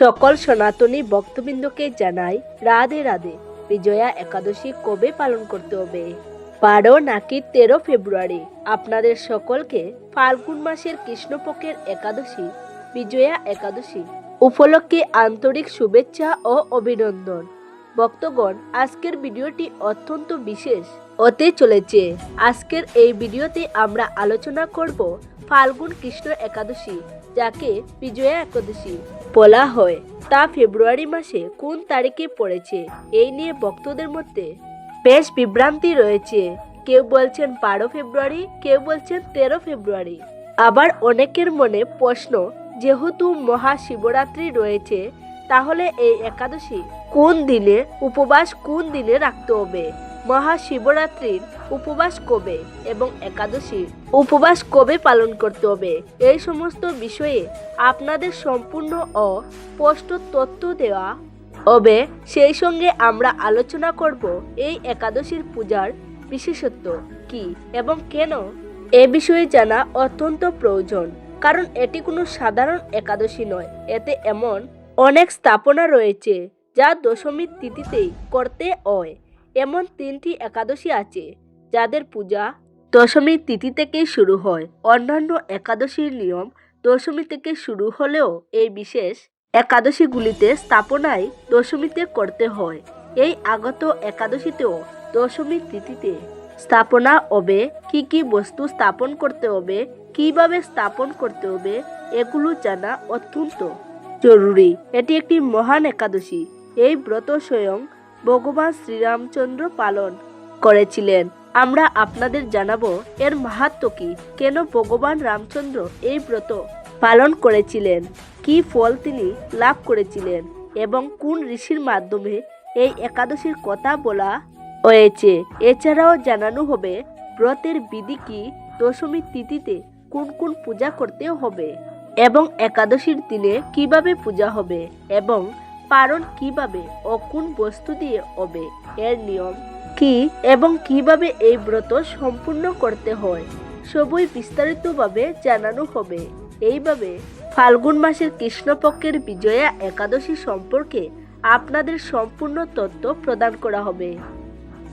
সকল সনাতনী ভক্তবৃন্দকে জানাই রাধে রাধে। বিজয়া একাদশী কবে পালন করতে হবে? বারো নাকি তেরো ফেব্রুয়ারি? আপনাদের সকলকে ফাল্গুন মাসের কৃষ্ণপক্ষের একাদশী, বিজয়া একাদশী উপলক্ষে আন্তরিক শুভেচ্ছা ও অভিনন্দন। ভক্তগণ, আজকের ভিডিওটি অত্যন্ত বিশেষ হতে চলেছে। আজকের এই ভিডিওতে আমরা আলোচনা করব ফাল্গুন কৃষ্ণ একাদশী যাকে বিজয়া একাদশী বলা হয়। তা ফেব্রুয়ারি মাসে কোন তারিখে পড়েছে? এই নিয়ে ভক্তদের মধ্যে বেশ বিভ্রান্তি রয়েছে। কেউ বলছেন বারো ফেব্রুয়ারি, কেউ বলছেন তেরো ফেব্রুয়ারি। আবার অনেকের মনে প্রশ্ন, যেহেতু মহাশিবরাত্রি রয়েছে, তাহলে এই একাদশী কোন দিনে, উপবাস কোন দিনে রাখতে হবে? মহাশিবরাত্রির উপবাস কবে এবং একাদশীর উপবাস কবে পালন করতে হবে? এই সমস্ত বিষয়ে আপনাদের সম্পূর্ণ ও স্পষ্ট তথ্য দেওয়া হবে। সেই সঙ্গে আমরা আলোচনা করব এই একাদশীর পূজার বিশেষত্ব কি এবং কেন? এ বিষয়ে জানা অত্যন্ত প্রয়োজন, কারণ এটি কোনো সাধারণ একাদশী নয়। এতে এমন অনেক স্থাপনা রয়েছে, যা দশমীর তিথিতেই করতে হয়। এমন তিনটি একাদশী আছে, যাদের পূজা দশমী তিথি থেকেই শুরু হয়। অন্যান্য একাদশীর নিয়ম দশমী থেকে শুরু হলেও এই বিশেষ একাদশীগুলিতে স্থাপনায় দশমীতে করতে হয়। এই আগত একাদশীতেও দশমীর তিথিতে স্থাপনা হবে, কি কি বস্তু স্থাপন করতে হবে, কীভাবে স্থাপন করতে হবে, এগুলো জানা অত্যন্ত জরুরি। এটি একটি মহান একাদশী। এই ব্রত স্বয়ং ভগবান শ্রীরামচন্দ্র পালন করেছিলেন। আমরা আপনাদের জানাব, এর মাহাত্ম কি? কেন ভগবান রামচন্দ্র এই ব্রত পালন করেছিলেন? কি ফল তিনি লাভ করেছিলেন? এবং কোন ঋষির মাধ্যমে এই একাদশীর কথা বলা হয়েছে? এছাড়াও জানানো হবে, ব্রতের বিধি কি? দশমীর তিথিতে কোন কোন পূজা করতে হবে? এবং একাদশীর দিনে কীভাবে পূজা হবে? এবং পালন কীভাবে ও কোন বস্তু দিয়ে হবে এর নিয়ম কি এবং কীভাবে এই ব্রত সম্পূর্ণ করতে হয় সবই বিস্তারিতভাবে জানানো হবে। এইভাবে ফাল্গুন মাসের কৃষ্ণপক্ষের বিজয়া একাদশী সম্পর্কে আপনাদের সম্পূর্ণ তথ্য প্রদান করা হবে।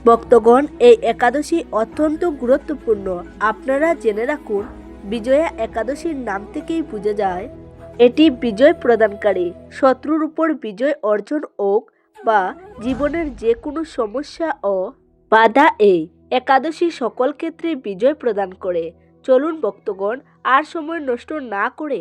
ভক্তগণ, এই একাদশী অত্যন্ত গুরুত্বপূর্ণ। আপনারা জেনে রাখুন, বিজয়া একাদশীর নাম থেকেই বোঝা যায় এটি বিজয় প্রদানকারী। শত্রুর উপর বিজয় অর্জন হোক বা জীবনের যে কোনো সমস্যা ও বাধা এই একাদশী সকল ক্ষেত্রে বিজয় প্রদান করে। চলুন ভক্তগণ, আর সময় নষ্ট না করে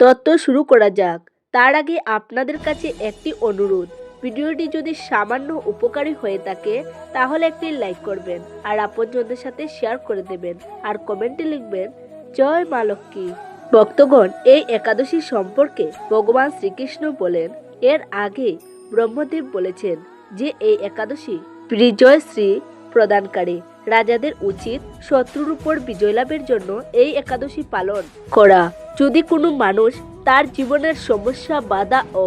তত্ত্ব শুরু করা যাক। তার আগে আপনাদের কাছে একটি অনুরোধ। ভিডিওটি যদি সামান্য উপকারী হয়ে থাকে, তাহলে একটি লাইক করবেন আর আপনজনদের সাথে শেয়ার করে দেবেন। আর কমেন্টে লিখবেন, জয় মা লক্ষ্মী। ভক্তগণ এই একাদশী সম্পর্কে ভগবান শ্রীকৃষ্ণ বলেন, এর আগে ব্রহ্মদেব বলেছেন যে এই একাদশী বিজয় শ্রী প্রদানকারী। রাজাদের উচিত শত্রুর উপর বিজয় লাভের জন্য এই একাদশী পালন করা। যদি কোনো মানুষ তার জীবনের সমস্যা, বাধা ও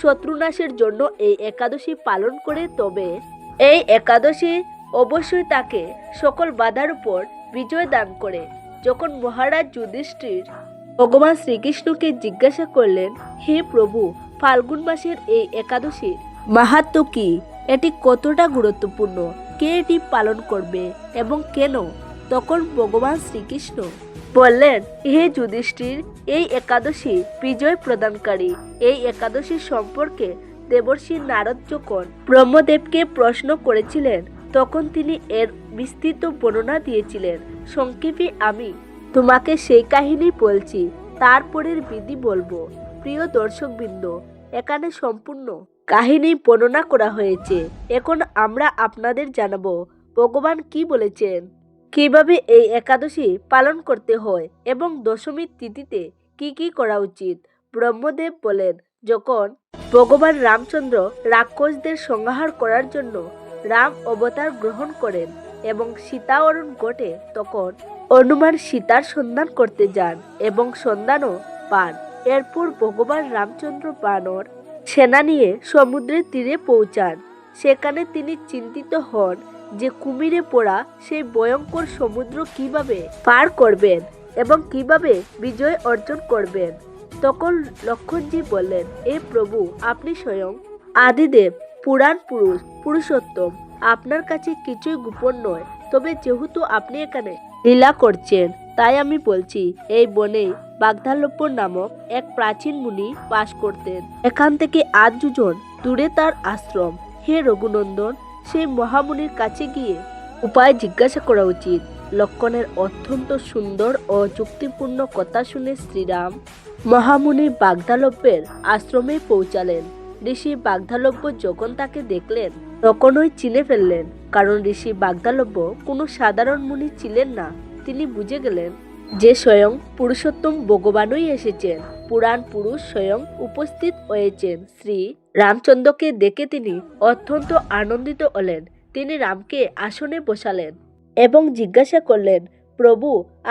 শত্রুনাশের জন্য এই একাদশী পালন করে, তবে এই একাদশী অবশ্যই তাকে সকল বাধার উপর বিজয় দান করে। যখন মহারাজ যুধিষ্ঠির ভগবান শ্রীকৃষ্ণকে জিজ্ঞাসা করলেন, হে প্রভু, ফাল্গুন মাসের এই একাদশীর মাহাত্ম কি? এটি কতটা গুরুত্বপূর্ণ? কে এটি পালন করবে এবং কেন? তখন ভগবান শ্রীকৃষ্ণ বললেন, হে যুধিষ্ঠির, এই একাদশী বিজয় প্রদানকারী। এই একাদশী সম্পর্কে দেবর্ষি নারদ যখন ব্রহ্মদেবকে প্রশ্ন করেছিলেন, তখন তিনি এর বিস্তৃত বর্ণনা দিয়েছিলেন। সংক্ষেপে আমি তোমাকে সেই কাহিনী বলছি তারপরের বিধি বলব। প্রিয় দর্শকবৃন্দ, এখানে সম্পূর্ণ কাহিনী বর্ণনা করা হয়েছে। এখন আমরা আপনাদের জানাব, ভগবান কি বলেছেন? কীভাবে এই একাদশী পালন করতে হয় এবং দশমীর তিথিতে কি কি করা উচিত? ব্রহ্মদেব বলেন, যখন ভগবান রামচন্দ্র রাক্ষসদের সংহার করার জন্য রাম অবতার গ্রহণ করেন এবং সীতাবরণ ঘটে, তখন হনুমান সীতার সন্ধান করতে যান এবং সন্ধানও পান। এরপর ভগবান রামচন্দ্র বানর সেনা নিয়ে সমুদ্রের তীরে পৌঁছান। সেখানে তিনি চিন্তিত হন যে কুমিরে পড়া সেই ভয়ঙ্কর সমুদ্র কীভাবে পার করবেন এবং কীভাবে বিজয় অর্জন করবেন। তখন লক্ষণজি বললেন এ প্রভু, আপনি স্বয়ং আদিদেব, পুরাণ পুরুষ, পুরুষোত্তম। আপনার কাছে কিছুই গোপন নয়। তবে যেহেতু আপনি এখানে লীলা করছেন। তাই আমি বলছি, এই বনে বাগধালব্য নামক এক প্রাচীন মুনি বাস করতেন। এখান থেকে আজ দুজন দূরে তার আশ্রম। হে রঘুনন্দন, সেই মহামুনির কাছে গিয়ে উপায় জিজ্ঞাসা করা উচিত। লক্ষণের অত্যন্ত সুন্দর ও যুক্তিপূর্ণ কথা শুনে শ্রীরাম মহামুনি বাগধালব্যের আশ্রমে পৌঁছালেন। ঋষি বাগধালব্য যখন তাকে দেখলেন তখনই চিনে ফেললেন, কারণ ঋষি বাগদালব্য কোনো সাধারণ মুনি ছিলেন না। তিনি বুঝে গেলেন যে স্বয়ং পুরুষোত্তম ভগবানই এসেছেন। পুরাণ পুরুষ স্বয়ং উপস্থিত হয়েছেন। শ্রী রামচন্দ্রকে দেখে তিনি অত্যন্ত আনন্দিত হলেন। তিনি রামকে আসনে বসালেন এবং জিজ্ঞাসা করলেন, প্রভু,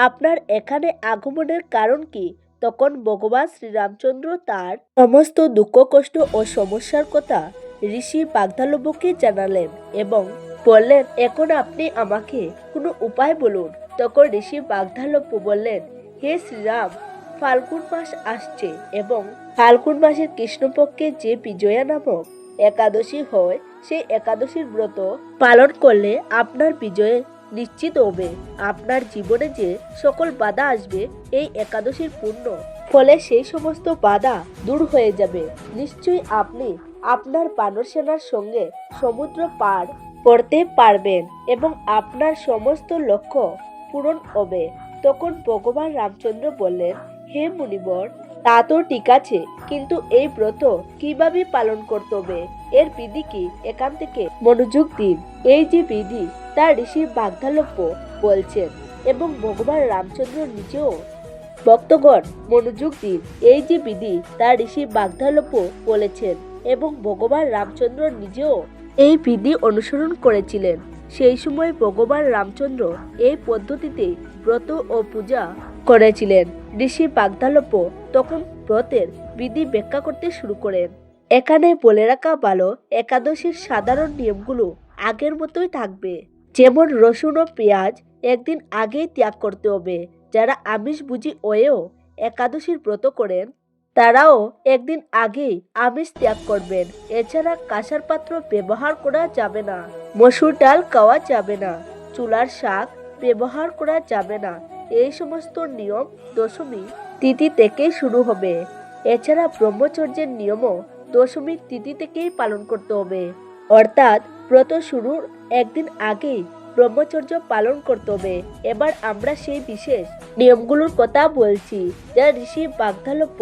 আপনার এখানে আগমনের কারণ কি? তখন ভগবান শ্রীরামচন্দ্র তার সমস্ত দুঃখ, কষ্ট ও সমস্যার কথা ঋষি বাগধালব্যকে জানালেন এবং বললেন, এখন আপনি আমাকে কোনো উপায় বলুন। তখন ঋষি বাগধালব্য বললেন, হে শ্রীরাম, ফাল্গুন মাস আসছে এবং ফাল্গুন মাসের কৃষ্ণপক্ষে যে বিজয়া নামক একাদশী হয়, সেই একাদশীর ব্রত পালন করলে আপনার বিজয়ে নিশ্চিত হবে। আপনার জীবনে যে সকল বাধা আসবে, এই একাদশীর পূর্ণ ফলে সেই সমস্ত বাধা দূর হয়ে যাবে। নিশ্চয়ই আপনি আপনার বানর সেনার সঙ্গে সমুদ্র পার করতে পারবেন এবং আপনার সমস্ত লক্ষ্য পূরণ হবে। তখন ভগবান রামচন্দ্র বললেন, হে মুনিবর, তা তো ঠিক আছে, কিন্তু এই ব্রত কীভাবে পালন করতে হবে? এর বিধি কি? এখান থেকে মনোযোগ দিন। এই যে বিধি, তা ঋষি বাগধালব্য বলছেন এবং ভগবান রামচন্দ্র নিজেও ভক্তগণ মনোযোগ দিন। এই যে বিধি, তা ঋষি বাগধালব্য বলেছেন। এবং ভগবান রামচন্দ্র নিজেও এই বিধি অনুসরণ করেছিলেন। সেই সময় ভগবান রামচন্দ্র এই পদ্ধতিতে ব্রত ও পূজা করেছিলেন। ঋষি বাগধালব্য তখন ব্রতের বিধি ব্যাখ্যা করতে শুরু করেন। এখানে বলে রাখা ভালো, একাদশীর সাধারণ নিয়মগুলো আগের মতোই থাকবে। যেমন রসুন ও পেঁয়াজ একদিন আগেই ত্যাগ করতে হবে। যারা আমিষ বুঝি ওয়েও একাদশীর ব্রত করেন তারাও একদিন আগেই আমিষ ত্যাগ করবেন। এছাড়া কাঁসার পাত্র ব্যবহার করা যাবে না। মসুর ডাল খাওয়া যাবে না। চুলার শাক ব্যবহার করা যাবে না। এই সমস্ত নিয়ম দশমী তিথি থেকে শুরু হবে। এছাড়া ব্রহ্মচর্যের নিয়মও দশমী তিথি থেকেই পালন করতে হবে। অর্থাৎ ব্রত শুরুর একদিন আগেই ব্রহ্মচর্য পালন করতে হবে। এবার আমরা সেই বিশেষ নিয়মগুলোর কথা বলছি, যা ঋষি বাগধালব্য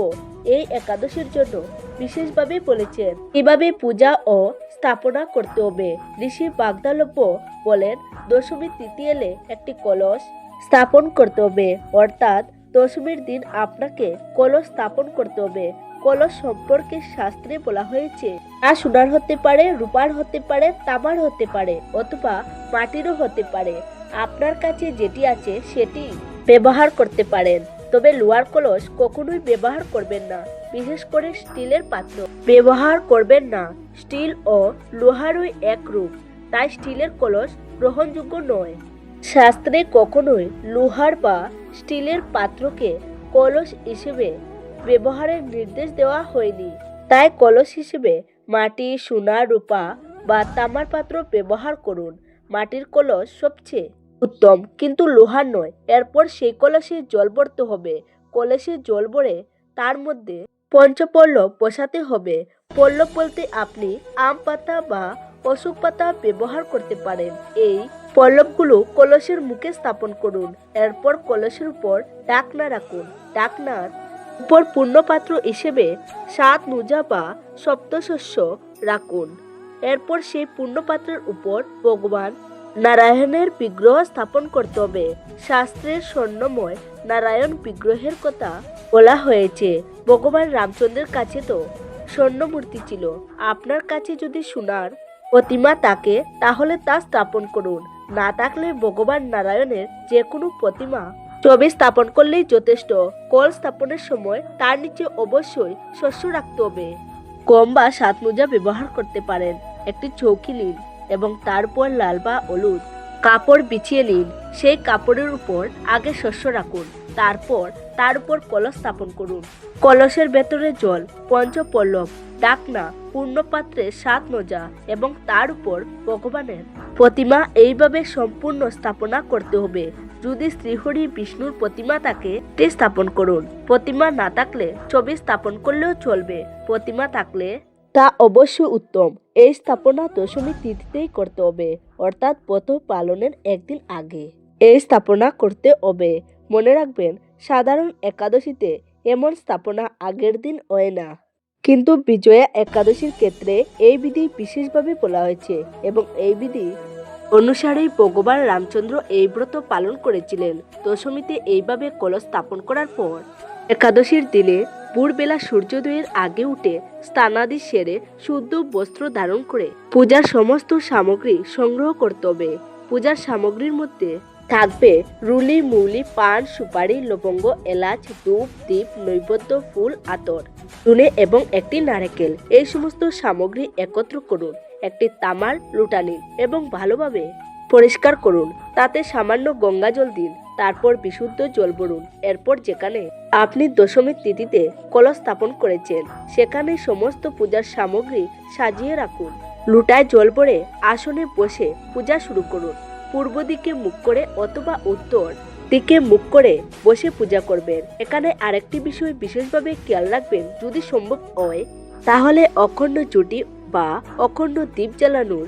এই একাদশীর জন্য বিশেষভাবে বলেছেন। কীভাবে পূজা ও স্থাপনা করতে হবে। ঋষি বাগধালব্য বলেন দশমী তিথি এলে একটি কলস স্থাপন করতে হবে। অর্থাৎ দশমীর দিন আপনাকে কলস স্থাপন করতে হবে। কলস সম্পর্কে শাস্ত্রে বলা হয়েছে, তা সোনার হতে পারে, রূপার হতে পারে, তামার হতে পারে, অথবা মাটিরও হতে পারে। আপনার কাছে যেটি আছে সেটি ব্যবহার করতে পারেন। তবে লোহার কলস কখনোই ব্যবহার করবেন না, বিশেষ করে স্টিলের পাত্র। ব্যবহার করবেন না, স্টিল ও লোহারই এক রূপ, তাই স্টিলের কলস গ্রহণযোগ্য নয়। শাস্ত্রে কখনোই লোহার বা স্টিলের পাত্রকে কলস হিসেবে ব্যবহারের নির্দেশ দেওয়া হয়নি। তাই কলস হিসেবে মাটি, সোনা, রূপা বা তামার পাত্র ব্যবহার করুন। মাটির কলস সবচেয়ে উত্তম। কিন্তু লোহার নয়। এরপর সেই কলসে জল ভরতে হবে। কলসে জল ভরে তার মধ্যে পঞ্চপল্লব বসাতে হবে। পল্লব বলতে আপনি আম পাতা বা অশোক পাতা ব্যবহার করতে পারেন। এই পল্লবগুলো কলসের মুখে স্থাপন করুন। এরপর কলসের উপর ডাকনা রাখুন। ডাকনার উপর পূর্ণপাত্র হিসেবে সাত নুজা বা সপ্তশস্য রাখুন। এরপর সেই পূর্ণপাত্রের উপর ভগবান নারায়ণের বিগ্রহ স্থাপন করতে হবে। শাস্ত্রের স্বর্ণময় নারায়ণ বিগ্রহের কথা বলা হয়েছে। ভগবান রামচন্দ্রের কাছে তো স্বর্ণমূর্তি ছিল। আপনার কাছে যদি সোনার প্রতিমা থাকে, তাহলে তা স্থাপন করুন। না থাকলে ভগবান নারায়ণের যে কোনো প্রতিমা ছবি স্থাপন করলেই যথেষ্ট। কল স্থাপনের সময় তার নিচে অবশ্যই শস্য রাখতে হবে। কম বা সাত মোজা ব্যবহার করতে পারেন। একটি চৌকি নিন এবং তারপর লাল বা হলুদ। কাপড় বিছিয়ে নিন। সেই কাপড়ের উপর আগে শস্য রাখুন। তারপর তার উপর কলস স্থাপন করুন। কলসের ভেতরে জল, পঞ্চপল্লব, ডাকনা, পূর্ণপাত্রে সাত নজা এবং তার উপর ভগবানের প্রতিমা এইভাবে সম্পূর্ণ স্থাপনা করতে হবে। যদি শ্রীহরি বিষ্ণুর প্রতিমা থাকে স্থাপন করুন। প্রতিমা না থাকলে ছবি স্থাপন করলেও চলবে। প্রতিমা থাকলে তা অবশ্য উত্তম। এই স্থাপনা দশমী তিথিতেই করতে হবে, অর্থাৎ পথ পালনের একদিন আগে। এই স্থাপনা করতে হবে। মনে রাখবেন, সাধারণ একাদশীতে এমন স্থাপনা আগের দিন হয় না। কিন্তু বিজয়া একাদশীর ক্ষেত্রে এই বিধি বিশেষভাবে বলা হয়েছে এবং এই বিধি অনুসারেই ভগবান রামচন্দ্র এই ব্রত পালন করেছিলেন। দশমীতে এইভাবে কলস স্থাপন করার পর একাদশীর দিনে ভোরবেলা সূর্যোদয়ের আগে উঠে স্নানাদি সেরে শুদ্ধ বস্ত্র ধারণ করে পূজার সমস্ত সামগ্রী সংগ্রহ করতে হবে। পূজার সামগ্রীর মধ্যে থাকবে রুলি, মৌলি, পান, সুপারি, লবঙ্গ, এলাচ, ধূপ দ্বীপ নৈবেদ্য, ফুল, আতর চুনে এবং একটি নারকেল। এই সমস্ত সামগ্রী একত্র করুন। একটি তামার লুটা নিন এবং ভালোভাবে পরিষ্কার করুন। তাতে সামান্য গঙ্গা জল দিন। তারপর বিশুদ্ধ জল ভরুন। এরপর যেখানে আপনি দশমীর তিথিতে কলস স্থাপন করেছেন, সেখানে সমস্ত পূজার সামগ্রী সাজিয়ে রাখুন। লুটায় জল ভরে আসনে বসে পূজা শুরু করুন। পূর্ব দিকে মুখ করে অথবা উত্তর দিকে মুখ করে বসে পূজা করবেন। এখানে আরেকটি বিষয় বিশেষভাবে খেয়াল রাখবেন, যদি সম্ভব হয়, তাহলে অখণ্ড জুটি বা অখণ্ড দ্বীপ জ্বালানোর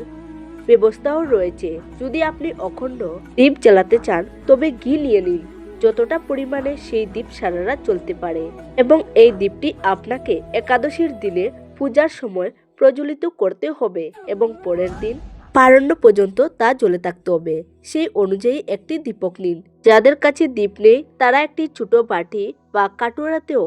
ব্যবস্থাও রয়েছে। যদি আপনি অখণ্ড দ্বীপ জ্বালাতে চান, তবে ঘি নিয়ে নিন। যতটা পরিমাণে সেই দ্বীপ সারা রাত চলতে পারে। এবং এই দ্বীপটি আপনাকে একাদশীর দিনে পূজার সময় প্রজ্বলিত করতে হবে এবং পরের দিন পারণ্য পর্যন্ত তা জ্বলে থাকতে হবে। সেই অনুযায়ী একটি দীপক নিন। যাদের কাছে দ্বীপ নেই, তারা একটি ছোট বাটি বা কাটোয়ারাতেও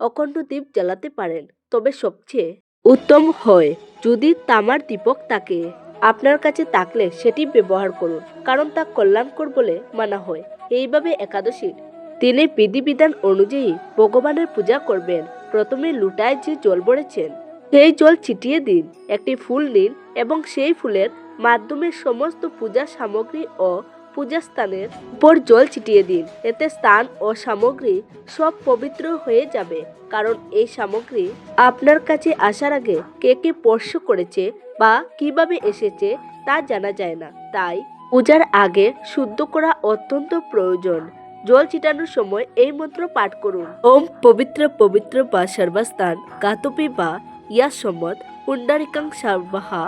অখণ্ড দ্বীপ জ্বালাতে পারেন। তবে সবচেয়ে উত্তম হয় যদি তামার দীপক থাকে। আপনার কাছে থাকলে সেটি ব্যবহার করুন, কারণ তা কল্যাণকর বলে মানা হয়। এইভাবে একাদশীর তিনি বিধিবিধান অনুযায়ী ভগবানের পূজা করবেন। প্রথমে লুটায় যে জল ভরেছেন সেই জল ছিটিয়ে দিন। একটি ফুল নিন এবং সেই ফুলের মাধ্যমে সমস্ত পূজা সামগ্রী ও পূজা স্থানের উপর জল ছিটিয়ে দিন। এতে স্থান ও সামগ্রী সব পবিত্র হয়ে যাবে, কারণ এই সামগ্রী আপনার কাছে আসার আগে কে কে স্পর্শ করেছে বা কীভাবে এসেছে তা জানা যায় না। তাই পূজার আগে শুদ্ধ করা অত্যন্ত প্রয়োজন। জল ছিটানোর সময় এই মন্ত্র পাঠ করুন। ওম পবিত্র পবিত্র বা সর্বস্থান গাতপি বা ইয়া সম্মত পুণ্ডারিকাং সর্বাহা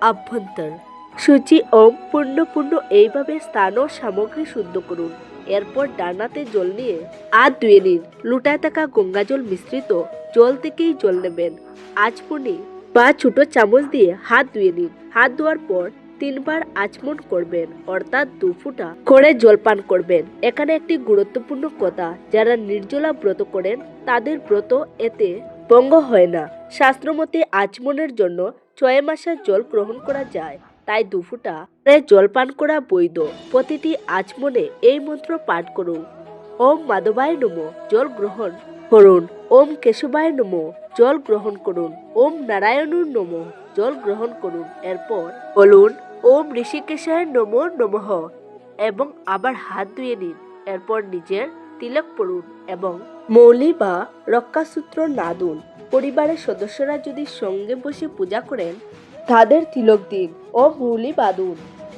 আভ্যন্তর। সূচি ওম পূর্ণ পূর্ণ এইভাবে স্থান ও সামগ্রী শুদ্ধ করুন। এরপর ডানাতে জল নিয়ে আর ধুয়ে নিন। লুটায় থাকা গঙ্গা জল মিশ্রিত জল থেকেই জল নেবেন। আজ আজপুনি বা ছোট চামচ দিয়ে হাত ধুয়ে নিন। হাত ধোয়ার পর তিনবার আচমন করবেন, অর্থাৎ দু ফুটা করে জলপান করবেন। এখানে একটি গুরুত্বপূর্ণ কথা, যারা নির্জলা ব্রত করেন, তাদের ব্রত এতে ভঙ্গ হয় না। শাস্ত্রমতে আচমনের জন্য ছয় মাসের জল গ্রহণ করা যায়, তাই দুফুটা জল পান করা বৈধ। প্রতিটি আচমনে এই মন্ত্র পাঠ করুন। ওম মাধবায় নম। জল গ্রহণ করুন। ওম কেশবায় নম, জল গ্রহণ করুন। ওম নারায়ণুর নম, জল গ্রহণ করুন। এরপর বলুন, ওম ঋষিকেশায় নম নমঃ এবং আবার হাত ধুয়ে নিন। এরপর নিজের তিলক পড়ুন এবং মৌলি বা রক্ষাসূত্র নাদুন পরিবারের সদস্যরা যদি সঙ্গে বসে পূজা করেন, তাদের তিলক দিন ও মৌলি বাঁধুন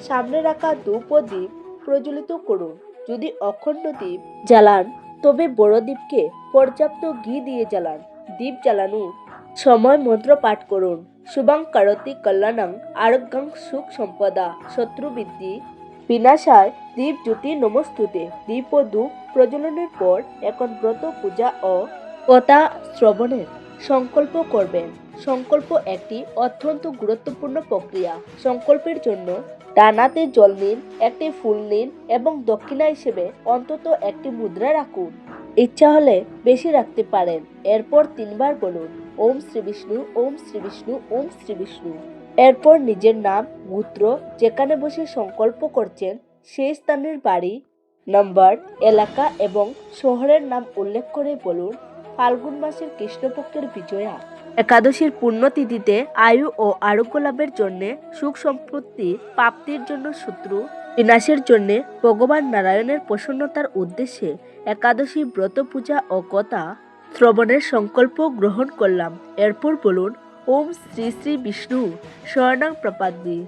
সামনে রাখা ধূপ ও দ্বীপ প্রজ্বলিত করুন। যদি অখণ্ড দ্বীপ জ্বালান তবে বড় দ্বীপকে পর্যাপ্ত ঘি দিয়ে জ্বালান। দ্বীপ জ্বালানোর সময় মন্ত্র পাঠ করুন। শুভং করতি কল্যাণং আরোগ্যং সুখ সম্পদা শত্রু বৃদ্ধি বিনাশায় দ্বীপ জুটি নমস্তুতে। দ্বীপ ও ধূপ প্রজ্বলনের পর এখন ব্রত, পূজা ও কথা শ্রবণের সংকল্প করবেন। সংকল্প একটি অত্যন্ত গুরুত্বপূর্ণ প্রক্রিয়া। সংকল্পের জন্য ডানাতে জল নিন একটি ফুল নিন এবং দক্ষিণা হিসেবে অন্তত একটি মুদ্রা রাখুন। ইচ্ছা হলে বেশি রাখতে পারেন। এরপর তিনবার বলুন, ওম শ্রী বিষ্ণু, ওম শ্রী বিষ্ণু, ওম শ্রী বিষ্ণু। এরপর নিজের নাম, গোত্র, যেখানে বসে সংকল্প করছেন, সেই স্থানের বাড়ি, নম্বর, এলাকা এবং শহরের নাম উল্লেখ করে বলুন, ফাল্গুন মাসের কৃষ্ণপক্ষের বিজয়া। একাদশীর পুণ্যতিথিতে আয়ু ও আরোগ্য লাভের জন্য সুখ সম্পত্তি প্রাপ্তির জন্য শত্রু বিনাশের জন্য ভগবান নারায়ণের প্রসন্নতার উদ্দেশ্যে একাদশী ব্রত পূজা ও কথা শ্রবণের সংকল্প গ্রহণ করলাম। এরপর বলুন, ওম শ্রী শ্রী বিষ্ণু স্বর্ণাং প্রপাদ্যি।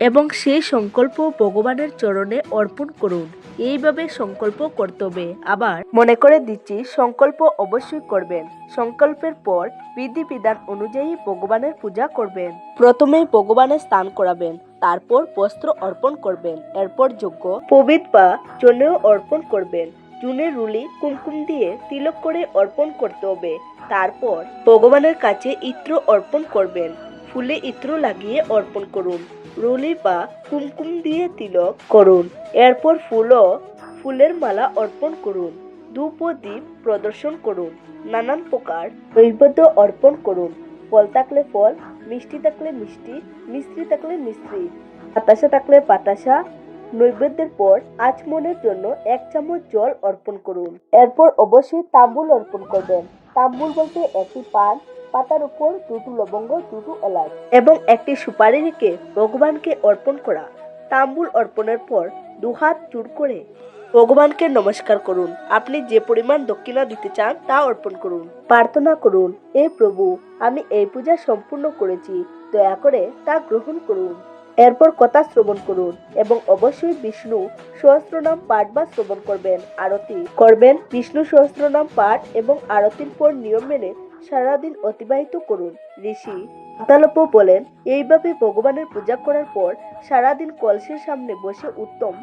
এবং সেই সংকল্প ভগবানের চরণে অর্পণ করুন। এইভাবে সংকল্প করতে হবে। আবার মনে করে দিচ্ছি, সংকল্প অবশ্যই করবেন। সংকল্পের পর বিধিবিধান অনুযায়ী ভগবানের পূজা করবেন। প্রথমে ভগবানের স্নান করাবেন, তারপর বস্ত্র অর্পণ করবেন, এরপর যোগ্য পবিত বা জনেও অর্পণ করবেন। চুনের রুলি, কুমকুম দিয়ে তিলক করে অর্পণ করতে হবে। তারপর ভগবানের কাছে ইত্র অর্পণ করবেন। ফুলে ইত্র লাগিয়ে অর্পণ করুন। রুলি বা কুমকুম দিয়ে তিলক করুন। এরপর ফুলও, ফুলের মালা অর্পণ করুন। ধূপ ও দ্বীপ প্রদর্শন করুন। নানান প্রকার নৈবেদ্য অর্পণ করুন। ফল থাকলে ফল, মিষ্টি থাকলে মিষ্টি মিষ্টি থাকলে মিষ্টি বাতাসা থাকলে বাতাসা। নৈবেদ্যের পর আচমনের জন্য এক চামচ জল অর্পণ করুন। এরপর অবশ্যই তাম্বুল অর্পণ করবেন। তাম্বুল বলতে একটি পান পাতার উপর দুটো লবঙ্গ, দুটো এলাচ এবং একটি সুপারি রেখে ভগবানকে অর্পণ করা। তাম্বুল অর্পণের পর দুহাত চুর করে ভগবানকে নমস্কার করুন। আপনি যে পরিমাণ দক্ষিণা দিতে চান, তা অর্পণ করুন। প্রার্থনা করুন এ প্রভু, আমি এই পূজা সম্পূর্ণ করেছি। দয়া করে তা গ্রহণ করুন। এরপর কথা শ্রবণ করুন এবং অবশ্যই বিষ্ণু সহস্রনাম পাঠ বা শ্রবণ করবেন, আরতি করবেন। বিষ্ণু সহস্রনাম পাঠ এবং আরতির পর নিয়ম মেনে সারাদিন অতিবাহিত করুন। ঋষি আদালপ বলেন, এইভাবে ভগবানের পূজা করার পর সারাদিন কলসের সামনে বসে উত্তম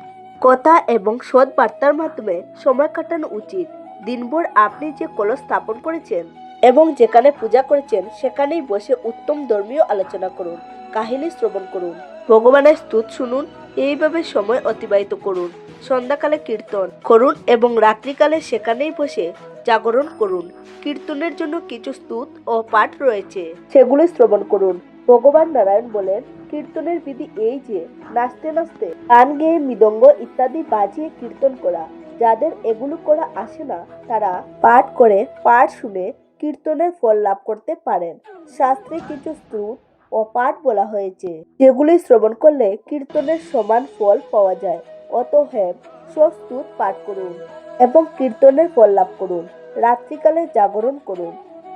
কথা এবং সৎ বার্তার মাধ্যমে সময় কাটানো উচিত। দিনভর আপনি যে কলস স্থাপন করেছেন এবং যেখানে পূজা করেছেন, সেখানেই বসে উত্তম ধর্মীয় আলোচনা করুন, কাহিনী শ্রবণ করুন। ভগবানের স্তুত শুনুন, এইভাবে সময় অতিবাহিত করুন। সন্ধ্যাকালে কীর্তন করুন এবং রাত্রিকালে সেখানেই বসে জাগরণ করুন। কীর্তনের জন্য কিছু স্তুত ও পাঠ রয়েছে। সেগুলি শ্রবণ করুন। ভগবান নারায়ণ বলেন, কীর্তনের বিধি এই যে, নাচতে নাচতে গান গেয়ে মৃদঙ্গ ইত্যাদি বাজিয়ে কীর্তন করা। যাদের এগুলো করা আসে না, তারা পাঠ করে, পাঠ শুনে কীর্তনের ফল লাভ করতে পারেন। শাস্ত্রে কিছু স্তুত ও পাঠ বলা হয়েছে। যেগুলি শ্রবণ করলে কীর্তনের সমান ফল পাওয়া যায়। অতএব সব স্তুত পাঠ করুন এবং কীর্তনের ফল লাভ করুন। রাত্রিকালে জাগরণ করুন।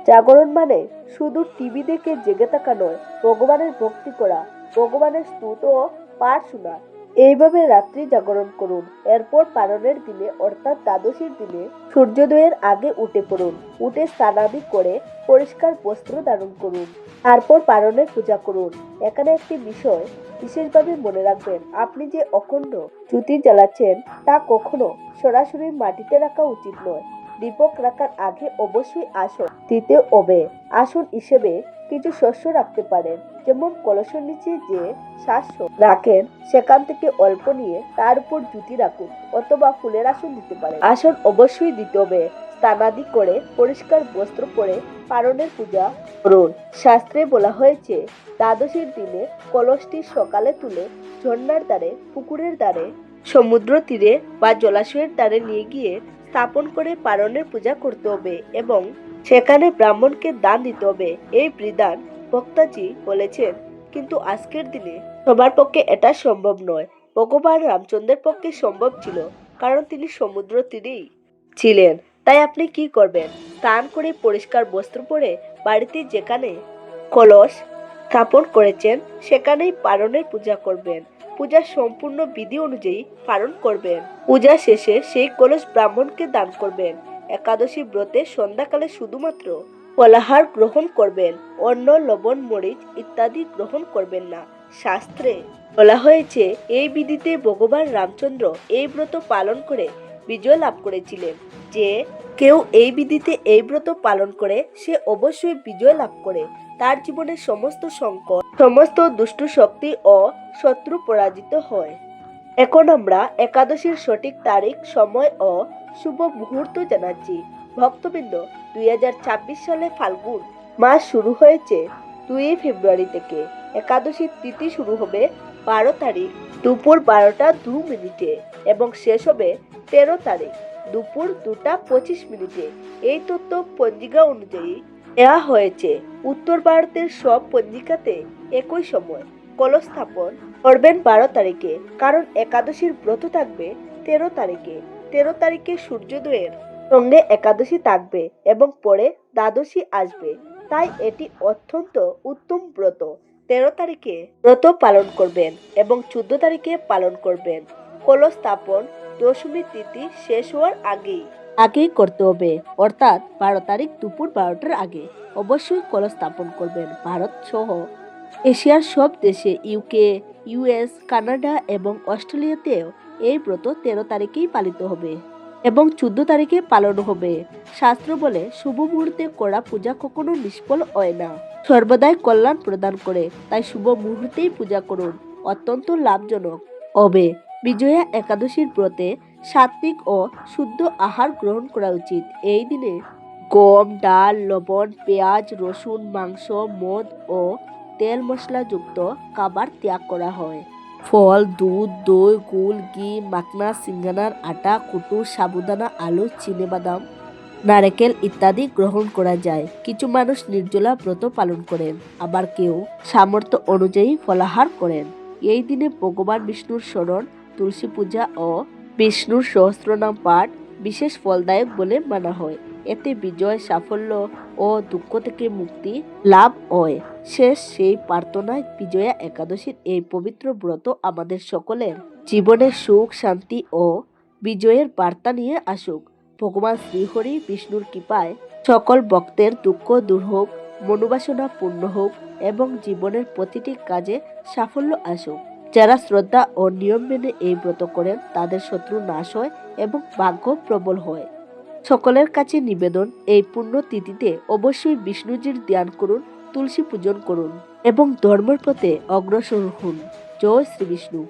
জাগরণ মানে শুধু টিভি দেখে জেগে থাকা নয়, ভগবানের ভক্তি করা, ভগবানের স্তুত ও পাঠ শোনা। এইভাবে রাত্রি জাগরণ করুন। এরপর পালনের দিনে, অর্থাৎ দ্বাদশীর দিনে, সূর্যোদয়ের আগে উঠে পড়ুন। উঠে স্নানাদি করে পরিষ্কার বস্ত্র ধারণ করুন। তারপর পালনের পূজা করুন। এখানে একটি বিষয় বিশেষভাবে মনে রাখবেন। আপনি যে অখণ্ড জ্যোতি জ্বালাচ্ছেন, তা কখনো সরাসরি মাটিতে রাখা উচিত নয়। দীপক রাখার আগে অবশ্যই আসন, দিতে হবে। আসন হিসেবে কিছু শস্য রাখতে পারেন, যেমন কলসের নিচে যে শস্য রাখেন, সেখান থেকে অল্প নিয়ে তার উপর জুতি রাখুন অথবা ফুলের আসন দিতে পারেন। আসন অবশ্যই দিতে হবে। স্নানাদি করে পরিষ্কার বস্ত্র পরে পারণের পূজা করুন। শাস্ত্রে বলা হয়েছে, দ্বাদশীর দিনে কলসটি সকালে তুলে ঝর্ণার দ্বারে, পুকুরের দ্বারে সমুদ্র তীরে বা জলাশয়ের দ্বারে নিয়ে গিয়ে স্থাপন করে পারণের পূজা করতে হবে এবং সেখানে ব্রাহ্মণকে দান দিতে হবে। এই বিধান বক্তাজি বলেছেন। কিন্তু আজকের দিনে সবার পক্ষে এটা সম্ভব নয়। ভগবান রামচন্দ্রের পক্ষে সম্ভব ছিল, কারণ তিনি সমুদ্র তীরেই ছিলেন। তাই আপনি কি করবেন? স্নান করে পরিষ্কার বস্ত্র পরে বাড়িতে যেখানে কলস স্থাপন করেছেন, সেখানেই পারণের পূজা করবেন। পূজা সম্পূর্ণ বিধি অনুযায়ী পালন করবেন পূজা শেষে সেই কলস ব্রাহ্মণকে দান করবেন একাদশী ব্রতে সন্ধ্যাকালে শুধুমাত্র ফলাহার গ্রহণ করবেন, অন্ন, লবণ, মরিচ ইত্যাদি গ্রহণ করবেন না। শাস্ত্রে বলা হয়েছে, এই বিধিতে ভগবান রামচন্দ্র এই ব্রত পালন করে বিজয় লাভ করেছিলেন। যে কেউ এই বিধিতে এই ব্রত পালন করে, সে অবশ্যই বিজয় লাভ করে। তার জীবনের সমস্ত সংকট, সমস্ত দুষ্ট শক্তি ও শত্রু পরাজিত হয়। এখন আমরা একাদশীর সঠিক তারিখ, সময় ও শুভ মুহূর্ত জানাচ্ছি। ভক্তবৃন্দ, দুই হাজার ছাব্বিশ সালে ফাল্গুন মাস শুরু হয়েছে দুই ফেব্রুয়ারি থেকে। একাদশীর তিথি শুরু হবে বারো তারিখ, দুপুর বারোটা দু মিনিটে এবং শেষ হবে তেরো তারিখ, দুপুর দুটা পঁচিশ মিনিটে। এই তথ্য পঞ্জিকা অনুযায়ী দেওয়া হয়েছে উত্তর ভারতের সব পঞ্জিকাতে একই সময়। কলস স্থাপন করবেন বারো তারিখে, কারণ একাদশীর ব্রত থাকবে তেরো তারিখে। তেরো তারিখে সূর্যোদয়ের সঙ্গে একাদশী থাকবে এবং পরে দ্বাদশী আসবে। তাই এটি অত্যন্ত উত্তম ব্রত। তেরো তারিখে ব্রত পালন করবেন এবং চোদ্দ তারিখে পালন করবেন। কলস স্থাপন দশমী তিথি শেষ হওয়ার আগেই। আগেই করতে হবে। অর্থাৎ বারো তারিখ দুপুর বারোটার আগে অবশ্যই কলস স্থাপন করবেন ভারত সহ। এশিয়ার সব দেশে ইউকে ইউএস কানাডা এবং অস্ট্রেলিয়াতেও এই ব্রত তেরো তারিখেই পালিত হবে এবং চোদ্দ তারিখে পালন হবে। শাস্ত্র বলে শুভ মুহূর্তে করা পূজা কখনো নিষ্ফল হয় না। সর্বদাই কল্যাণ প্রদান করে, তাই শুভ মুহূর্তেই পূজা করুন। অত্যন্ত লাভজনক। হবে। বিজয়া একাদশীর ব্রতে সাত্বিক ও শুদ্ধ আহার গ্রহণ করা উচিত। এই দিনে গম, ডাল, লবণ, পেঁয়াজ, রসুন, মাংস, মদ ও তেল মশলাযুক্ত খাবার ত্যাগ করা হয়। ফল, দুধ, দই, গুড়, ঘি, মাখনা, সিঙ্গানার আটা কুটু সাবুদানা, আলু বাদাম নারকেল ইত্যাদি গ্রহণ করা যায়। কিছু মানুষ নির্জলা ব্রত পালন করেন, আবার কেউ সামর্থ্য অনুযায়ী ফলাহার করেন। এই দিনে ভগবান বিষ্ণুর স্মরণ, তুলসী পূজা ও বিষ্ণুর সহস্রনাম পাঠ বিশেষ ফলদায়ক বলে মানা হয়। এতে বিজয়, সাফল্য ও দুঃখ থেকে মুক্তি লাভ হয়। শেষ সেই প্রার্থনায় বিজয়া একাদশীর এই পবিত্র ব্রত আমাদের সকলের জীবনে সুখ, শান্তি ও বিজয়ের বার্তা নিয়ে আসুক। ভগবান শ্রীহরি বিষ্ণুর কৃপায় সকল ভক্তের দুঃখ দূর হোক, মনোবাসনা পূর্ণ হোক এবং জীবনের প্রতিটি কাজে সাফল্য আসুক। যারা শ্রদ্ধা ও নিয়ম মেনে এই ব্রত করেন, তাদের শত্রু নাশ হয় এবং ভাগ্য প্রবল হয়। সকলের কাছে নিবেদন, এই পূর্ণ তিথিতে অবশ্যই বিষ্ণুজির ধ্যান করুন, তুলসী পূজন করুন এবং ধর্মের পথে অগ্রসর হন। জয় শ্রী বিষ্ণু